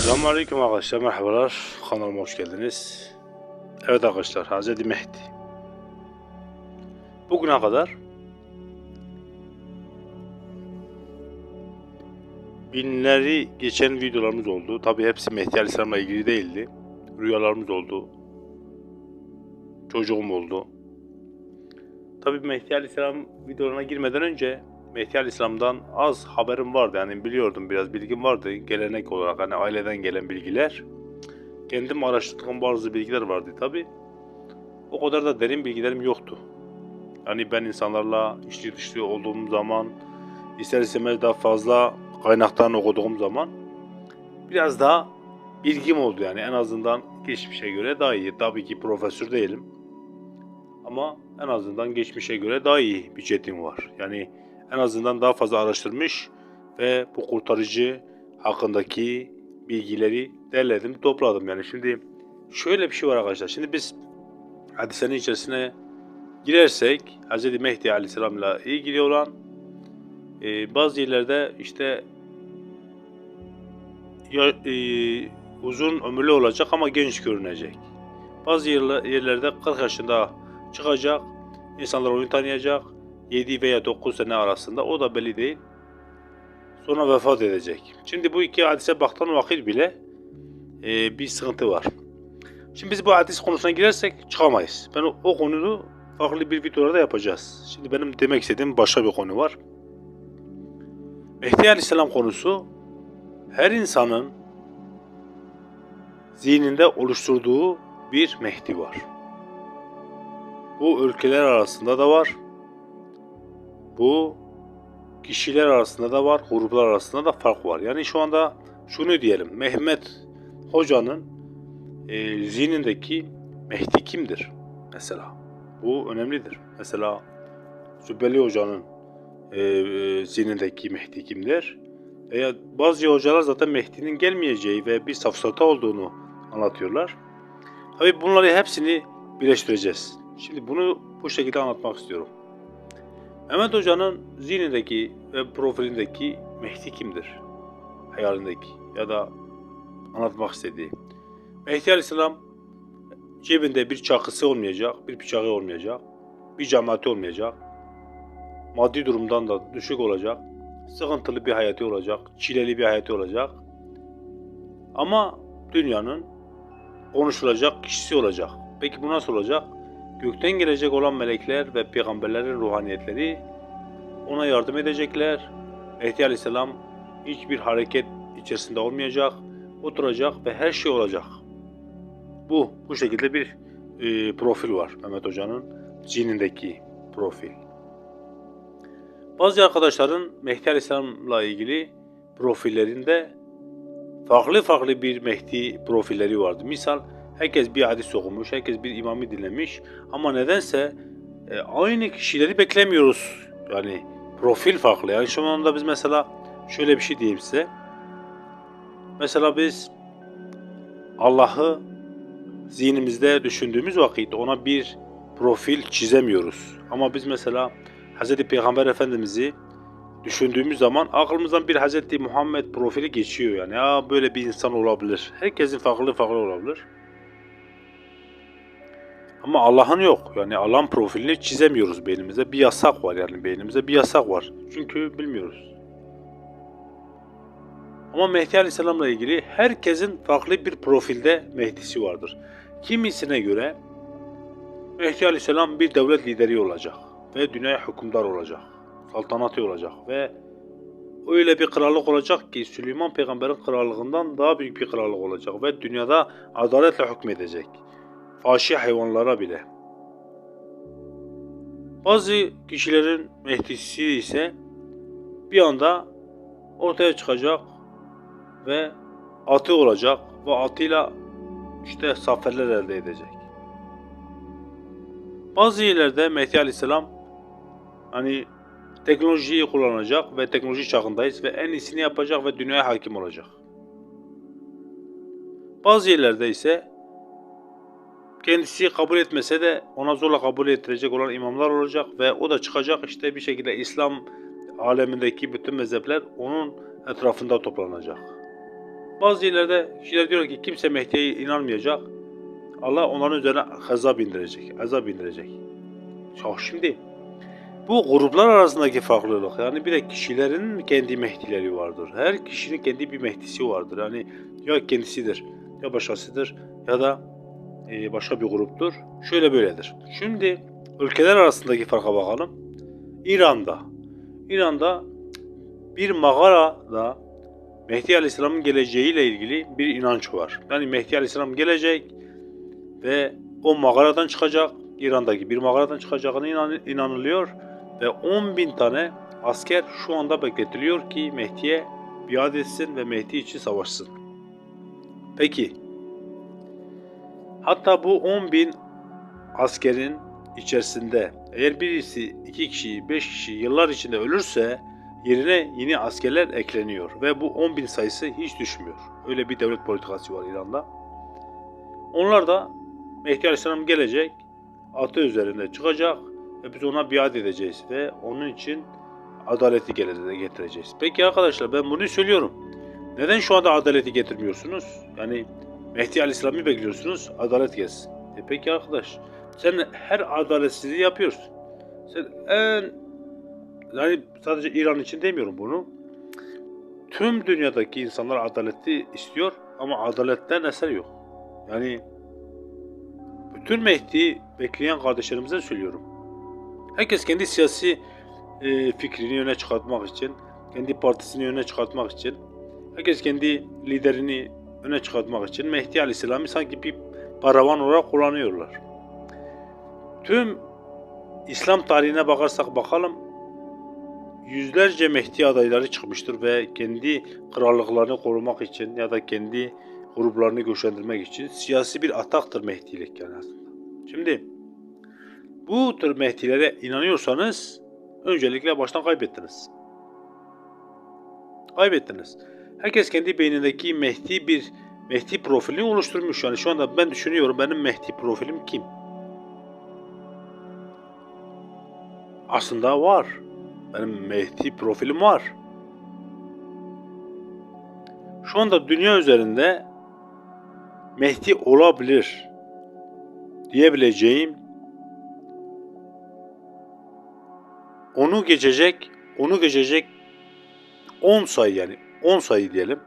Selamünaleyküm arkadaşlar, merhabalar. Kanalıma hoş geldiniz. Evet arkadaşlar, Hazreti Mehdi. Bugüne kadar binleri geçen videolarımız oldu. Tabi hepsi Mehdi Aleyhisselam'la ilgili değildi. Rüyalarımız oldu. Çocuğum oldu. Tabi Mehdi Aleyhisselam videolarına girmeden önce Mehdi Aleyhisselam'dan az haberim vardı. Yani biliyordum biraz bilgim vardı. Gelenek olarak hani aileden gelen bilgiler. Kendim araştırdığım bazı bilgiler vardı tabi. O kadar da derin bilgilerim yoktu. Yani ben insanlarla içli dışlı olduğum zaman ister istemez daha fazla kaynaktan okuduğum zaman biraz daha bilgim oldu yani en azından geçmişe göre daha iyi. Tabii ki profesör değilim. Ama en azından geçmişe göre daha iyi bir cetim var. Yani en azından daha fazla araştırmış ve bu kurtarıcı hakkındaki bilgileri derledim, topladım. Yani şimdi şöyle bir şey var arkadaşlar. Şimdi biz hadisenin içerisine girersek Hz. Mehdi Aleyhisselam ile ilgili olan e, bazı yerlerde işte ya, e, uzun ömürlü olacak ama genç görünecek. Bazı yerler, yerlerde 40 yaşında çıkacak, insanlar onu tanıyacak. 7 veya 9 sene arasında o da belli değil. Sonra vefat edecek. Şimdi bu iki hadise baktan vakit bile e, bir sıkıntı var. Şimdi biz bu hadis konusuna girersek çıkamayız. Ben o, konuyu farklı bir videoda yapacağız. Şimdi benim demek istediğim başka bir konu var. Mehdi Aleyhisselam konusu her insanın zihninde oluşturduğu bir Mehdi var. Bu ülkeler arasında da var. Bu kişiler arasında da var, gruplar arasında da fark var. Yani şu anda şunu diyelim. Mehmet Hoca'nın e, zihnindeki Mehdi kimdir? Mesela. Bu önemlidir. Mesela Zübeli Hoca'nın e, e, zihnindeki Mehdi kimdir? Veya bazı hocalar zaten Mehdi'nin gelmeyeceği ve bir safsata olduğunu anlatıyorlar. Tabii bunları hepsini birleştireceğiz. Şimdi bunu bu şekilde anlatmak istiyorum. Mehmet Hoca'nın zihnindeki ve profilindeki Mehdi kimdir? Hayalindeki ya da anlatmak istediği. Mehdi Aleyhisselam cebinde bir çakısı olmayacak, bir bıçağı olmayacak, bir cemaati olmayacak. Maddi durumdan da düşük olacak. Sıkıntılı bir hayatı olacak, çileli bir hayatı olacak. Ama dünyanın konuşulacak kişisi olacak. Peki bu nasıl olacak? Gökten gelecek olan melekler ve peygamberlerin ruhaniyetleri ona yardım edecekler. Mehdi Aleyhisselam hiçbir hareket içerisinde olmayacak, oturacak ve her şey olacak. Bu, bu şekilde bir e, profil var Mehmet Hoca'nın zihnindeki profil. Bazı arkadaşların Mehdi Aleyhisselam'la ilgili profillerinde farklı farklı bir Mehdi profilleri vardı. Misal herkes bir hadis okumuş, herkes bir imamı dinlemiş ama nedense e, aynı kişileri beklemiyoruz. Yani profil farklı. Yani şu anda biz mesela şöyle bir şey diyeyim size. Mesela biz Allah'ı zihnimizde düşündüğümüz vakit ona bir profil çizemiyoruz. Ama biz mesela Hz. Peygamber Efendimiz'i düşündüğümüz zaman aklımızdan bir Hz. Muhammed profili geçiyor yani. Ya böyle bir insan olabilir. Herkesin farklı farklı olabilir. Ama Allah'ın yok. Yani Allah'ın profilini çizemiyoruz beynimize. Bir yasak var yani beynimize bir yasak var. Çünkü bilmiyoruz. Ama Mehdi Aleyhisselam'la ilgili herkesin farklı bir profilde Mehdi'si vardır. Kimisine göre Mehdi Aleyhisselam bir devlet lideri olacak ve dünyaya hükümdar olacak. Saltanatı olacak ve öyle bir krallık olacak ki Süleyman peygamberin krallığından daha büyük bir krallık olacak ve dünyada adaletle hükmedecek. Vahşi hayvanlara bile. Bazı kişilerin Mehdi'si ise bir anda ortaya çıkacak ve atı olacak ve atıyla işte zaferler elde edecek. Bazı yerlerde Mehdi Aleyhisselam hani teknolojiyi kullanacak ve teknoloji çağındayız ve en iyisini yapacak ve dünyaya hakim olacak. Bazı yerlerde ise kendisi kabul etmese de ona zorla kabul ettirecek olan imamlar olacak ve o da çıkacak işte bir şekilde İslam alemindeki bütün mezhepler onun etrafında toplanacak. Bazı yerlerde kişiler diyor ki kimse Mehdi'ye inanmayacak. Allah onların üzerine azap indirecek. Azap indirecek. Ya şimdi bu gruplar arasındaki farklılık yani bir de kişilerin kendi mehdileri vardır. Her kişinin kendi bir mehdisi vardır. Yani ya kendisidir ya başkasıdır ya da başka bir gruptur. Şöyle böyledir. Şimdi ülkeler arasındaki farka bakalım. İran'da. İran'da bir mağarada Mehdi Aleyhisselam'ın geleceğiyle ilgili bir inanç var. Yani Mehdi Aleyhisselam gelecek ve o mağaradan çıkacak. İran'daki bir mağaradan çıkacağına inan- inanılıyor ve 10 bin tane asker şu anda bekletiliyor ki Mehdi'ye biat etsin ve Mehdi için savaşsın. Peki, hatta bu 10 bin askerin içerisinde eğer birisi iki kişi, beş kişi yıllar içinde ölürse yerine yeni askerler ekleniyor ve bu 10 bin sayısı hiç düşmüyor. Öyle bir devlet politikası var İran'da. Onlar da Mehdi Aleyhisselam gelecek, atı üzerinde çıkacak ve biz ona biat edeceğiz ve onun için adaleti gele- getireceğiz. Peki arkadaşlar ben bunu söylüyorum. Neden şu anda adaleti getirmiyorsunuz? Yani Mehdi Aleyhisselam'ı bekliyorsunuz, adalet gelsin. E peki arkadaş, sen her adaletsizliği yapıyorsun. Sen en yani sadece İran için demiyorum bunu. Tüm dünyadaki insanlar adaleti istiyor ama adaletten eser yok. Yani bütün Mehdi bekleyen kardeşlerimize söylüyorum. Herkes kendi siyasi e, fikrini öne çıkartmak için, kendi partisini öne çıkartmak için, herkes kendi liderini öne çıkartmak için Mehdi Aleyhisselam'ı sanki bir paravan olarak kullanıyorlar. Tüm İslam tarihine bakarsak bakalım yüzlerce Mehdi adayları çıkmıştır ve kendi krallıklarını korumak için ya da kendi gruplarını güçlendirmek için siyasi bir ataktır Mehdilik yani aslında. Şimdi bu tür Mehdilere inanıyorsanız öncelikle baştan kaybettiniz. Kaybettiniz. Herkes kendi beynindeki Mehdi bir Mehdi profilini oluşturmuş. Yani şu anda ben düşünüyorum benim Mehdi profilim kim? Aslında var. Benim Mehdi profilim var. Şu anda dünya üzerinde Mehdi olabilir diyebileceğim onu geçecek, onu geçecek 10 sayı yani 10 sayı diyelim.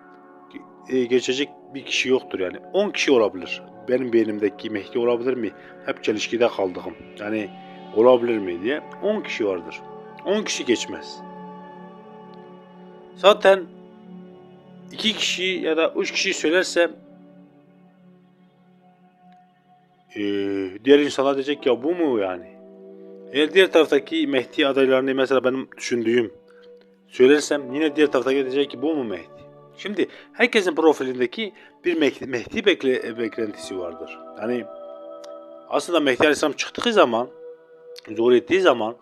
E, geçecek bir kişi yoktur yani. 10 kişi olabilir. Benim beynimdeki Mehdi olabilir mi? Hep çelişkide kaldığım. Yani olabilir mi diye. 10 kişi vardır. 10 kişi geçmez. Zaten 2 kişi ya da 3 kişi söylersem e, diğer insanlar diyecek ya bu mu yani? Eğer diğer taraftaki Mehdi adaylarını mesela benim düşündüğüm söylersem yine diğer taraftaki diyecek ki bu mu Mehdi? Şimdi herkesin profilindeki bir Mehdi, bekle, beklentisi vardır. Yani aslında Mehdi Aleyhisselam çıktığı zaman, zor ettiği zaman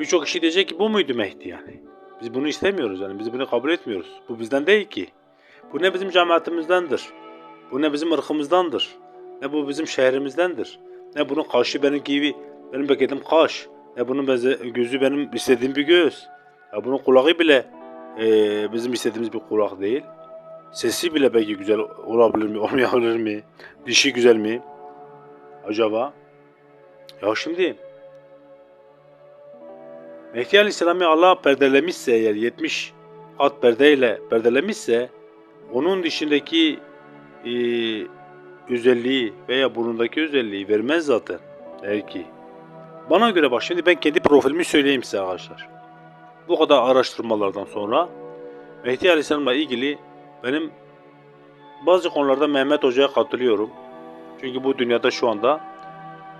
birçok kişi diyecek ki bu muydu Mehdi yani? Biz bunu istemiyoruz yani biz bunu kabul etmiyoruz. Bu bizden değil ki. Bu ne bizim cemaatimizdendir. Bu ne bizim ırkımızdandır. Ne bu bizim şehrimizdendir. Ne bunun kaşı benim gibi benim beklediğim kaş. Ne bunun gözü benim istediğim bir göz. Ya bunun kulağı bile e, bizim istediğimiz bir kulak değil. Sesi bile belki güzel olabilir mi, olmayabilir mi? Dişi güzel mi? Acaba? Ya şimdi Mehdi Aleyhisselam'ı Allah perdelemişse eğer 70 kat perdeyle perdelemişse onun dışındaki e, özelliği veya burnundaki özelliği vermez zaten. Belki. Bana göre bak şimdi ben kendi profilimi söyleyeyim size arkadaşlar. Bu kadar araştırmalardan sonra Mehdi Aleyhisselam'la ilgili benim bazı konularda Mehmet Hoca'ya katılıyorum. Çünkü bu dünyada şu anda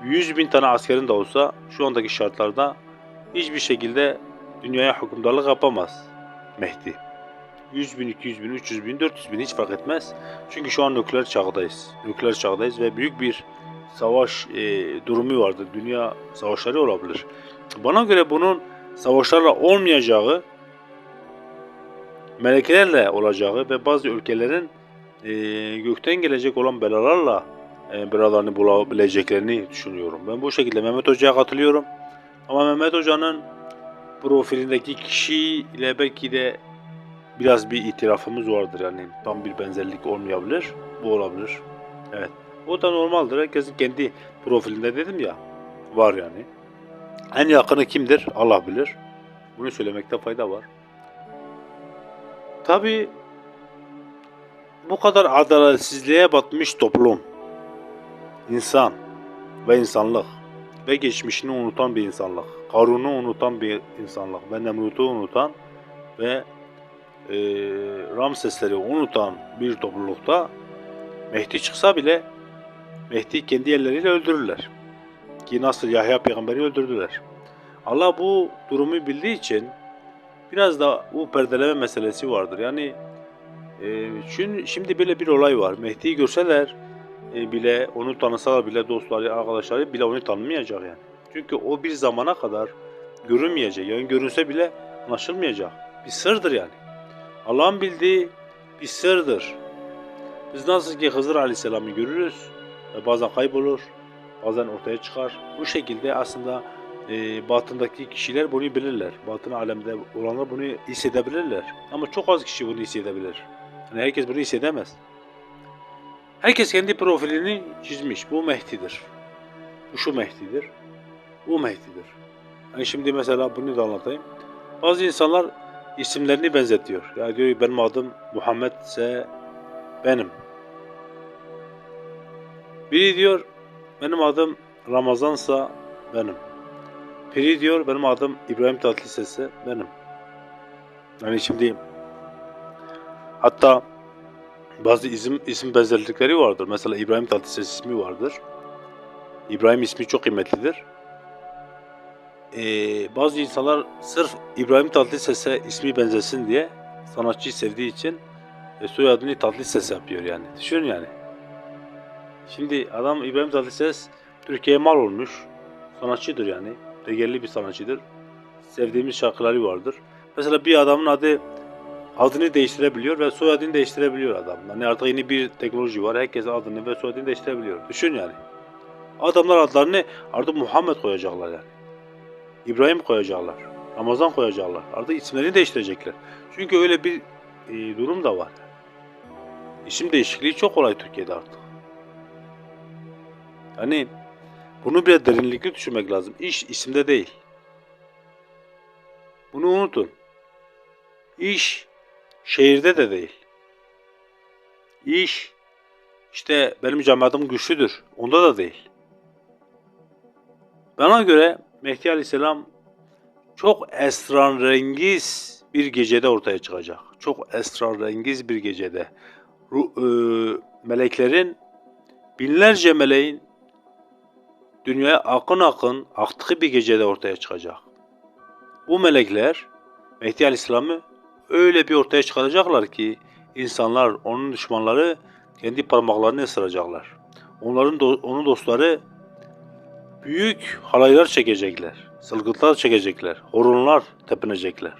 100 bin tane askerin de olsa şu andaki şartlarda hiçbir şekilde dünyaya hükümdarlık yapamaz Mehdi. 100 bin, 200 bin, 300 bin, 400 bin hiç fark etmez. Çünkü şu an nükleer çağdayız. Nükleer çağdayız ve büyük bir savaş e, durumu vardır. Dünya savaşları olabilir. Bana göre bunun savaşlarla olmayacağı, melekelerle olacağı ve bazı ülkelerin e, gökten gelecek olan belalarla e, belalarını bulabileceklerini düşünüyorum. Ben bu şekilde Mehmet Hoca'ya katılıyorum. Ama Mehmet Hoca'nın profilindeki kişiyle belki de biraz bir itirafımız vardır yani tam bir benzerlik olmayabilir. Bu olabilir. Evet. O da normaldir. Herkesin kendi profilinde dedim ya. Var yani. En yakını kimdir? Allah bilir. Bunu söylemekte fayda var. Tabi bu kadar adaletsizliğe batmış toplum, insan ve insanlık ve geçmişini unutan bir insanlık, Karun'u unutan bir insanlık ve Nemrut'u unutan ve e, Ramsesleri unutan bir toplulukta Mehdi çıksa bile Mehdi kendi elleriyle öldürürler. Ki nasıl Yahya peygamberi öldürdüler. Allah bu durumu bildiği için biraz da bu perdeleme meselesi vardır. Yani e, şimdi, şimdi böyle bir olay var. Mehdi'yi görseler e, bile, onu tanısalar bile dostları, arkadaşları bile onu tanımayacak yani. Çünkü o bir zamana kadar görünmeyecek. Yani görünse bile anlaşılmayacak. Bir sırdır yani. Allah'ın bildiği bir sırdır. Biz nasıl ki Hızır Aleyhisselam'ı görürüz ve bazen kaybolur, bazen ortaya çıkar. Bu şekilde aslında e, batındaki kişiler bunu bilirler. Batın alemde olanlar bunu hissedebilirler. Ama çok az kişi bunu hissedebilir. Yani herkes bunu hissedemez. Herkes kendi profilini çizmiş. Bu Mehdi'dir. Bu şu Mehdi'dir. Bu Mehdi'dir. Yani şimdi mesela bunu da anlatayım. Bazı insanlar isimlerini benzetiyor. Ya diyor ki benim adım Muhammed ise benim. Biri diyor benim adım Ramazansa benim. Biri diyor benim adım İbrahim Tatlıses'e benim. Yani şimdi hatta bazı isim isim benzerlikleri vardır. Mesela İbrahim Tatlıses ismi vardır. İbrahim ismi çok kıymetlidir. Ee, bazı insanlar sırf İbrahim Tatlıses'e ismi benzesin diye sanatçıyı sevdiği için e, soyadını Tatlıses yapıyor yani. Düşün yani. Şimdi adam İbrahim Tatlıses Türkiye'ye mal olmuş. Sanatçıdır yani. Değerli bir sanatçıdır. Sevdiğimiz şarkıları vardır. Mesela bir adamın adı adını değiştirebiliyor ve soyadını değiştirebiliyor adam. Yani artık yeni bir teknoloji var. Herkes adını ve soyadını değiştirebiliyor. Düşün yani. Adamlar adlarını artık Muhammed koyacaklar yani. İbrahim koyacaklar. Ramazan koyacaklar. Artık isimlerini değiştirecekler. Çünkü öyle bir e, durum da var. İsim değişikliği çok kolay Türkiye'de artık. Yani bunu bir derinlikli düşünmek lazım. İş isimde değil. Bunu unutun. İş şehirde de değil. İş işte benim cemaatim güçlüdür. Onda da değil. Bana göre Mehdi Aleyhisselam çok esrarengiz bir gecede ortaya çıkacak. Çok esrarengiz bir gecede. Ru- e, meleklerin binlerce meleğin dünyaya akın akın aktığı bir gecede ortaya çıkacak. Bu melekler Mehdi Aleyhisselam'ı öyle bir ortaya çıkaracaklar ki insanlar, onun düşmanları kendi parmaklarını ısıracaklar. Onların do- onun dostları büyük halaylar çekecekler, sılgıtlar çekecekler, horonlar tepinecekler.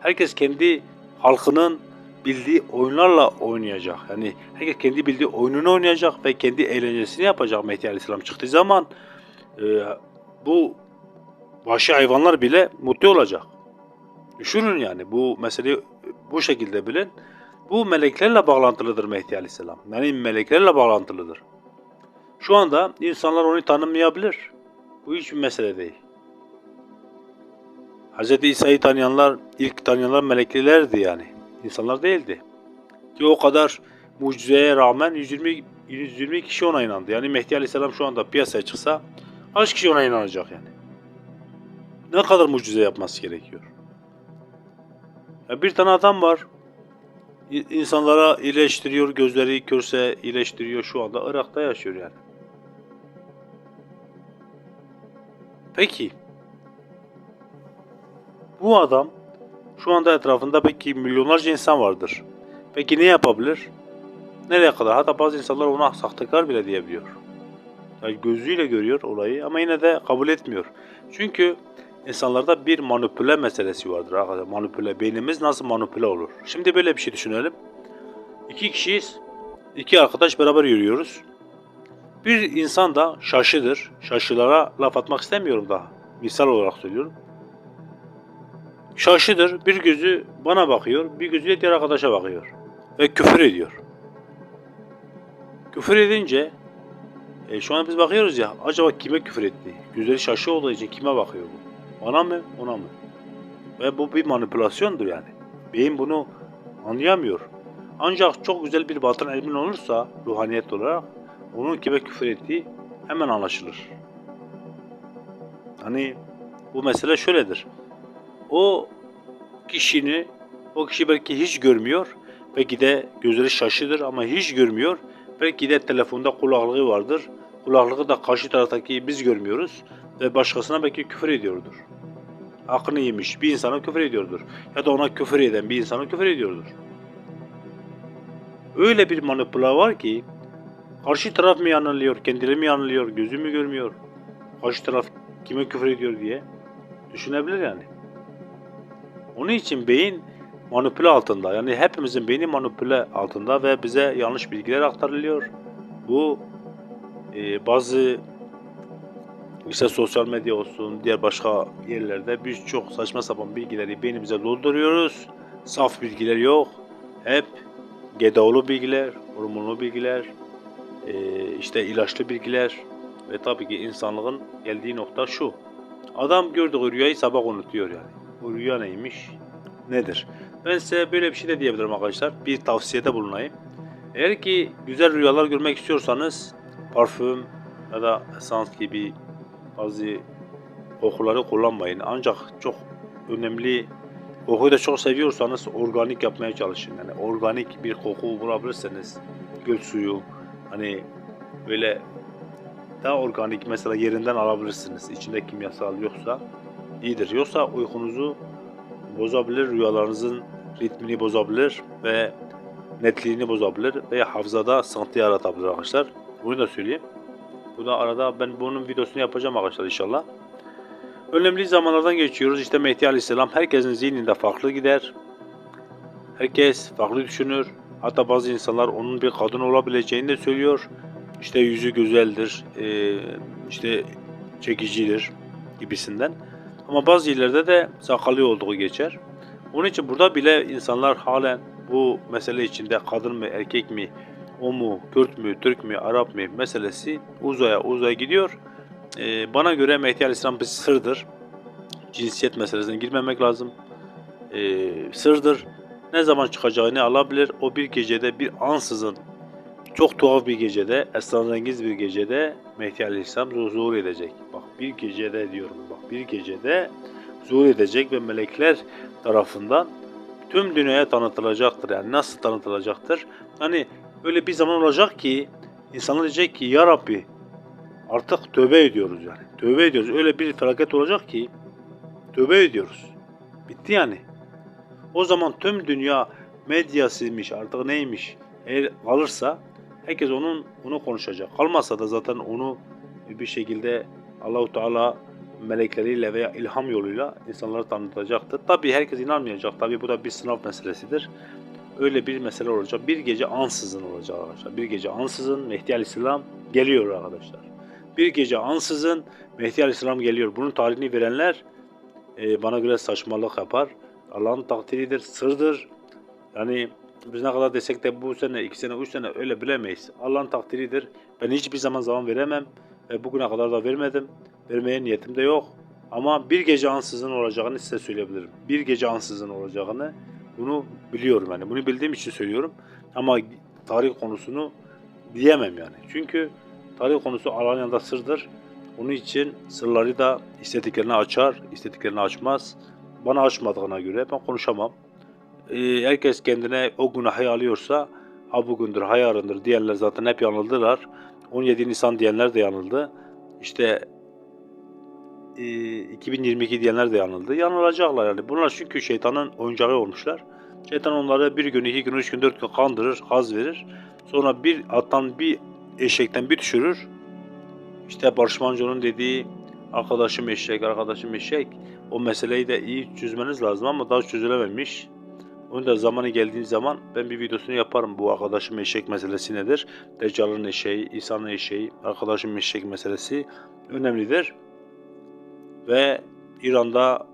Herkes kendi halkının bildiği oyunlarla oynayacak. Yani herkes kendi bildiği oyununu oynayacak ve kendi eğlencesini yapacak Mehdi Aleyhisselam çıktığı zaman e, bu vahşi hayvanlar bile mutlu olacak. Düşünün yani bu meseleyi bu şekilde bilin. Bu meleklerle bağlantılıdır Mehdi Aleyhisselam. Yani meleklerle bağlantılıdır. Şu anda insanlar onu tanımayabilir. Bu hiçbir mesele değil. Hz. İsa'yı tanıyanlar, ilk tanıyanlar meleklilerdi yani. İnsanlar değildi. Ki o kadar mucizeye rağmen 120, 120 kişi ona inandı. Yani Mehdi Aleyhisselam şu anda piyasaya çıksa kaç kişi ona inanacak yani? Ne kadar mucize yapması gerekiyor? Ya bir tane adam var. İnsanlara iyileştiriyor, gözleri körse iyileştiriyor şu anda. Irak'ta yaşıyor yani. Peki. Bu adam şu anda etrafında peki milyonlarca insan vardır. Peki ne yapabilir? Nereye kadar? Hatta bazı insanlar ona sahtekar bile diyebiliyor. Yani gözüyle görüyor olayı ama yine de kabul etmiyor. Çünkü insanlarda bir manipüle meselesi vardır arkadaşlar. Manipüle. Beynimiz nasıl manipüle olur? Şimdi böyle bir şey düşünelim. İki kişiyiz. İki arkadaş beraber yürüyoruz. Bir insan da şaşıdır. Şaşılara laf atmak istemiyorum daha. Misal olarak söylüyorum. Şaşıdır. Bir gözü bana bakıyor, bir gözü de diğer arkadaşa bakıyor. Ve küfür ediyor. Küfür edince e, şu an biz bakıyoruz ya acaba kime küfür etti? Gözleri şaşı olduğu için kime bakıyor bu? Bana mı ona mı? Ve bu bir manipülasyondur yani. Beyin bunu anlayamıyor. Ancak çok güzel bir batın ilmin olursa ruhaniyet olarak onun kime küfür ettiği hemen anlaşılır. Hani bu mesele şöyledir. O kişini o kişi belki hiç görmüyor. Belki de gözleri şaşıdır ama hiç görmüyor. Belki de telefonda kulaklığı vardır. Kulaklığı da karşı taraftaki biz görmüyoruz. Ve başkasına belki küfür ediyordur. Aklını yemiş bir insana küfür ediyordur. Ya da ona küfür eden bir insana küfür ediyordur. Öyle bir manipüla var ki karşı taraf mı yanılıyor, kendileri mi yanılıyor, gözü mü görmüyor, karşı taraf kime küfür ediyor diye düşünebilir yani. Onun için beyin manipüle altında. Yani hepimizin beyni manipüle altında ve bize yanlış bilgiler aktarılıyor. Bu e, bazı işte sosyal medya olsun, diğer başka yerlerde birçok saçma sapan bilgileri beynimize dolduruyoruz. Saf bilgiler yok. Hep GDO'lu bilgiler, hormonlu bilgiler, e, işte ilaçlı bilgiler ve tabii ki insanlığın geldiği nokta şu. Adam gördüğü rüyayı sabah unutuyor yani. Bu rüya neymiş? Nedir? Ben size böyle bir şey de diyebilirim arkadaşlar. Bir tavsiyede bulunayım. Eğer ki güzel rüyalar görmek istiyorsanız parfüm ya da esans gibi bazı kokuları kullanmayın. Ancak çok önemli kokuyu da çok seviyorsanız organik yapmaya çalışın. Yani organik bir koku bulabilirseniz göl suyu hani böyle daha organik mesela yerinden alabilirsiniz. İçinde kimyasal yoksa iyidir. Yoksa uykunuzu bozabilir, rüyalarınızın ritmini bozabilir ve netliğini bozabilir ve hafızada sıkıntı yaratabilir arkadaşlar. Bunu da söyleyeyim. Bu da arada ben bunun videosunu yapacağım arkadaşlar inşallah. Önemli zamanlardan geçiyoruz. İşte Mehdi Aleyhisselam herkesin zihninde farklı gider. Herkes farklı düşünür. Hatta bazı insanlar onun bir kadın olabileceğini de söylüyor. İşte yüzü güzeldir, işte çekicidir gibisinden. Ama bazı yerlerde de sakalı olduğu geçer. Onun için burada bile insanlar halen bu mesele içinde kadın mı erkek mi o mu, Kürt mü, Türk mü, Arap mı meselesi uzaya uzaya gidiyor. Ee, bana göre Mehdi Aleyhisselam bir sırdır. Cinsiyet meselesine girmemek lazım. Ee, sırdır. Ne zaman çıkacağını alabilir. O bir gecede bir ansızın çok tuhaf bir gecede, esrarengiz bir gecede Mehdi Aleyhisselam zuhur edecek. Bak bir gecede diyorum bak bir gecede zuhur edecek ve melekler tarafından tüm dünyaya tanıtılacaktır. Yani nasıl tanıtılacaktır? Hani öyle bir zaman olacak ki insanlar diyecek ki ya Rabbi artık tövbe ediyoruz yani. Tövbe ediyoruz. Öyle bir felaket olacak ki tövbe ediyoruz. Bitti yani. O zaman tüm dünya medyasıymış artık neymiş eğer kalırsa herkes onun onu konuşacak. Kalmazsa da zaten onu bir şekilde Allahu Teala melekleriyle veya ilham yoluyla insanlara tanıtacaktır. Tabi herkes inanmayacak. Tabi bu da bir sınav meselesidir. Öyle bir mesele olacak. Bir gece ansızın olacak arkadaşlar. Bir gece ansızın Mehdi Aleyhisselam geliyor arkadaşlar. Bir gece ansızın Mehdi Aleyhisselam geliyor. Bunun tarihini verenler e, bana göre saçmalık yapar. Allah'ın takdiridir, sırdır. Yani biz ne kadar desek de bu sene, iki sene, üç sene öyle bilemeyiz. Allah'ın takdiridir. Ben hiçbir zaman zaman veremem. Ve bugüne kadar da vermedim. Vermeye niyetim de yok. Ama bir gece ansızın olacağını size söyleyebilirim. Bir gece ansızın olacağını bunu biliyorum yani. Bunu bildiğim için söylüyorum. Ama tarih konusunu diyemem yani. Çünkü tarih konusu Allah'ın sırdır. Onun için sırları da istediklerini açar, istediklerini açmaz. Bana açmadığına göre ben konuşamam. Ee, herkes kendine o günahı alıyorsa ha bugündür, ha yarındır diyenler zaten hep yanıldılar. 17 Nisan diyenler de yanıldı. İşte 2022 diyenler de yanıldı. Yanılacaklar yani. Bunlar çünkü şeytanın oyuncağı olmuşlar. Şeytan onları bir gün, iki gün, üç gün, dört gün kandırır, haz verir. Sonra bir attan bir eşekten bir düşürür. İşte Barış Manço'nun dediği arkadaşım eşek, arkadaşım eşek. O meseleyi de iyi çözmeniz lazım ama daha çözülememiş. Onu da zamanı geldiği zaman ben bir videosunu yaparım. Bu arkadaşım eşek meselesi nedir? Deccal'ın eşeği, İsa'nın eşeği, arkadaşım eşek meselesi önemlidir. Ve İran'da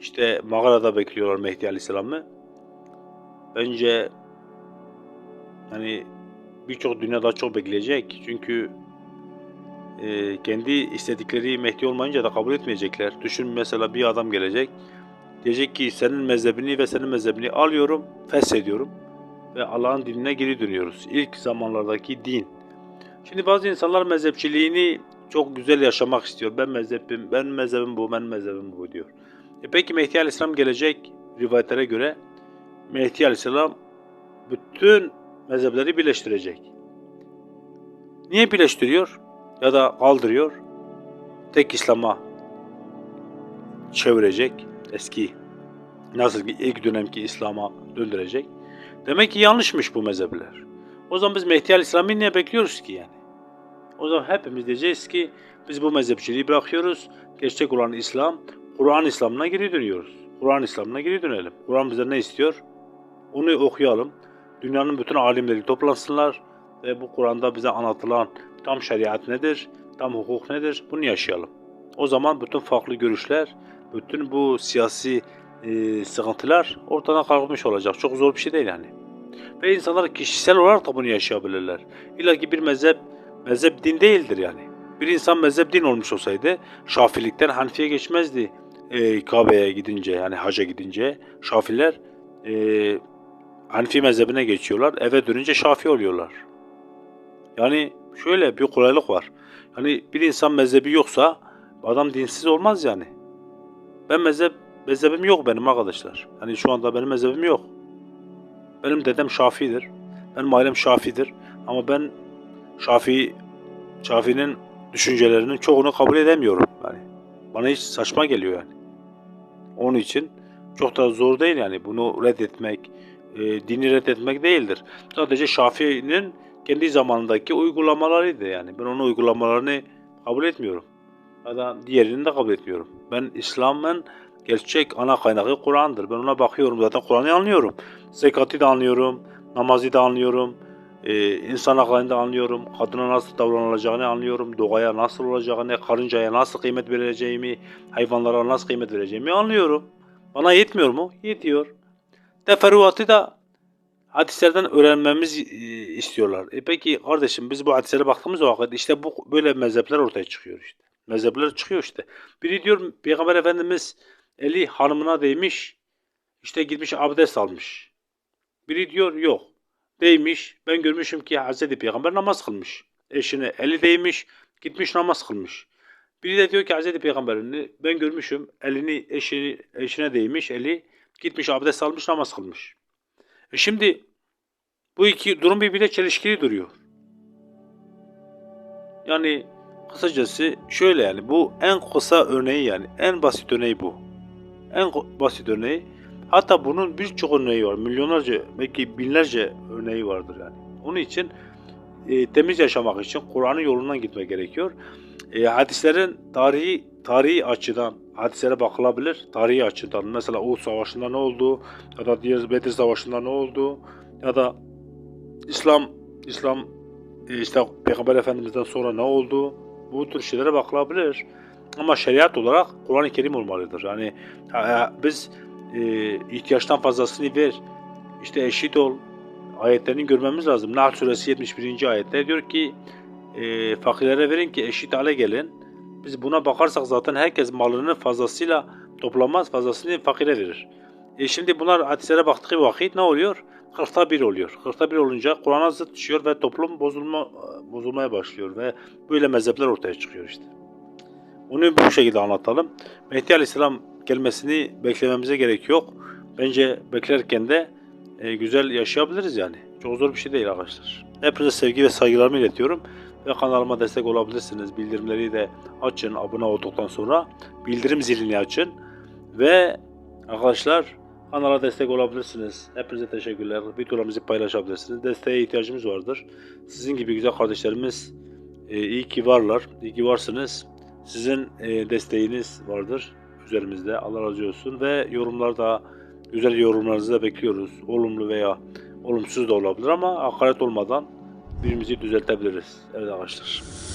işte mağarada bekliyorlar Mehdi Aleyhisselam'ı. Bence hani birçok dünyada çok bekleyecek. Çünkü e, kendi istedikleri Mehdi olmayınca da kabul etmeyecekler. Düşün mesela bir adam gelecek. Diyecek ki senin mezhebini ve senin mezhebini alıyorum, feshediyorum ve Allah'ın dinine geri dönüyoruz. İlk zamanlardaki din. Şimdi bazı insanlar mezhepçiliğini çok güzel yaşamak istiyor. Ben mezhebim, ben mezhebim bu, ben mezhebim bu diyor. E peki Mehdi Aleyhisselam gelecek rivayetlere göre Mehdi Aleyhisselam bütün mezhepleri birleştirecek. Niye birleştiriyor? Ya da kaldırıyor? Tek İslam'a çevirecek. Eski nasıl ki ilk dönemki İslam'a döndürecek. Demek ki yanlışmış bu mezhepler. O zaman biz Mehdi Aleyhisselam'ı niye bekliyoruz ki yani? O zaman hepimiz diyeceğiz ki biz bu mezhepçiliği bırakıyoruz. Gerçek olan İslam, Kur'an İslam'ına geri dönüyoruz. Kur'an İslam'ına geri dönelim. Kur'an bize ne istiyor? Onu okuyalım. Dünyanın bütün alimleri toplansınlar ve bu Kur'an'da bize anlatılan tam şeriat nedir, tam hukuk nedir bunu yaşayalım. O zaman bütün farklı görüşler, bütün bu siyasi e, sıkıntılar ortadan kalkmış olacak. Çok zor bir şey değil yani. Ve insanlar kişisel olarak da bunu yaşayabilirler. İlla ki bir mezhep, mezhep din değildir yani. Bir insan mezhep din olmuş olsaydı Şafilikten Hanefi'ye geçmezdi. E, Kabe'ye gidince yani haca gidince Şafiler e, Hanefi mezhebine geçiyorlar. Eve dönünce Şafi oluyorlar. Yani şöyle bir kolaylık var. Yani bir insan mezhebi yoksa adam dinsiz olmaz yani. Ben mezhep mezhebim yok benim arkadaşlar. Hani şu anda benim mezhebim yok. Benim dedem Şafi'dir. Benim ailem Şafi'dir. Ama ben Şafi Şafi'nin düşüncelerinin çoğunu kabul edemiyorum. Yani bana hiç saçma geliyor yani. Onun için çok da zor değil yani bunu reddetmek, e, dini reddetmek değildir. Sadece Şafii'nin kendi zamanındaki uygulamalarıydı yani. Ben onun uygulamalarını kabul etmiyorum. Ya da diğerini de kabul etmiyorum. Ben İslam'ın gerçek ana kaynağı Kur'an'dır. Ben ona bakıyorum zaten Kur'an'ı anlıyorum. Zekatı da anlıyorum, namazı da anlıyorum, e, insan haklarını anlıyorum, kadına nasıl davranılacağını anlıyorum, doğaya nasıl olacağını, karıncaya nasıl kıymet vereceğimi, hayvanlara nasıl kıymet vereceğimi anlıyorum. Bana yetmiyor mu? Yetiyor. Teferruatı da hadislerden öğrenmemiz e, istiyorlar. E peki kardeşim biz bu hadislere baktığımız vakit işte bu böyle mezhepler ortaya çıkıyor işte. Mezhepler çıkıyor işte. Biri diyor Peygamber Efendimiz eli hanımına değmiş işte gitmiş abdest almış. Biri diyor yok. Değmiş. Ben görmüşüm ki Hazreti Peygamber namaz kılmış. Eşine eli değmiş gitmiş namaz kılmış. Biri de diyor ki Hazreti Peygamber'in ben görmüşüm elini eşini, eşine değmiş eli gitmiş abdest almış namaz kılmış. E şimdi bu iki durum birbirine çelişkili duruyor. Yani kısacası şöyle yani bu en kısa örneği yani en basit örneği bu. En basit örneği. Hatta bunun birçok örneği var. Milyonlarca belki binlerce örneği vardır yani. Onun için e, temiz yaşamak için Kur'an'ın yolundan gitmek gerekiyor. E, hadislerin tarihi tarihi açıdan hadislere bakılabilir. Tarihi açıdan mesela Uhud Savaşı'nda ne oldu ya da diğer Bedir Savaşı'nda ne oldu ya da İslam İslam e, işte Peygamber Efendimiz'den sonra ne oldu? Bu tür şeylere bakılabilir. Ama şeriat olarak Kur'an-ı Kerim olmalıdır. Yani biz e, ihtiyaçtan fazlasını ver. İşte eşit ol. Ayetlerini görmemiz lazım. Nahl suresi 71. ayette diyor ki e, fakirlere verin ki eşit hale gelin. Biz buna bakarsak zaten herkes malını fazlasıyla toplamaz, fazlasını fakire verir. E şimdi bunlar hadislere baktığı vakit ne oluyor? Kırkta bir oluyor. Kırkta bir olunca Kur'an'a zıt düşüyor ve toplum bozulma, bozulmaya başlıyor ve böyle mezhepler ortaya çıkıyor işte. Onu bu şekilde anlatalım. Mehdi Aleyhisselam gelmesini beklememize gerek yok. Bence beklerken de e, güzel yaşayabiliriz yani. Çok zor bir şey değil arkadaşlar. Hepinize sevgi ve saygılarımı iletiyorum. Ve kanalıma destek olabilirsiniz. Bildirimleri de açın abone olduktan sonra. Bildirim zilini açın. Ve arkadaşlar kanala destek olabilirsiniz. Hepinize teşekkürler. Videolarımızı paylaşabilirsiniz. Desteğe ihtiyacımız vardır. Sizin gibi güzel kardeşlerimiz e, iyi ki varlar. İyi ki varsınız. Sizin e, desteğiniz vardır üzerimizde. Allah razı olsun. Ve yorumlarda güzel yorumlarınızı da bekliyoruz. Olumlu veya olumsuz da olabilir ama hakaret olmadan birbirimizi düzeltebiliriz. Evet arkadaşlar.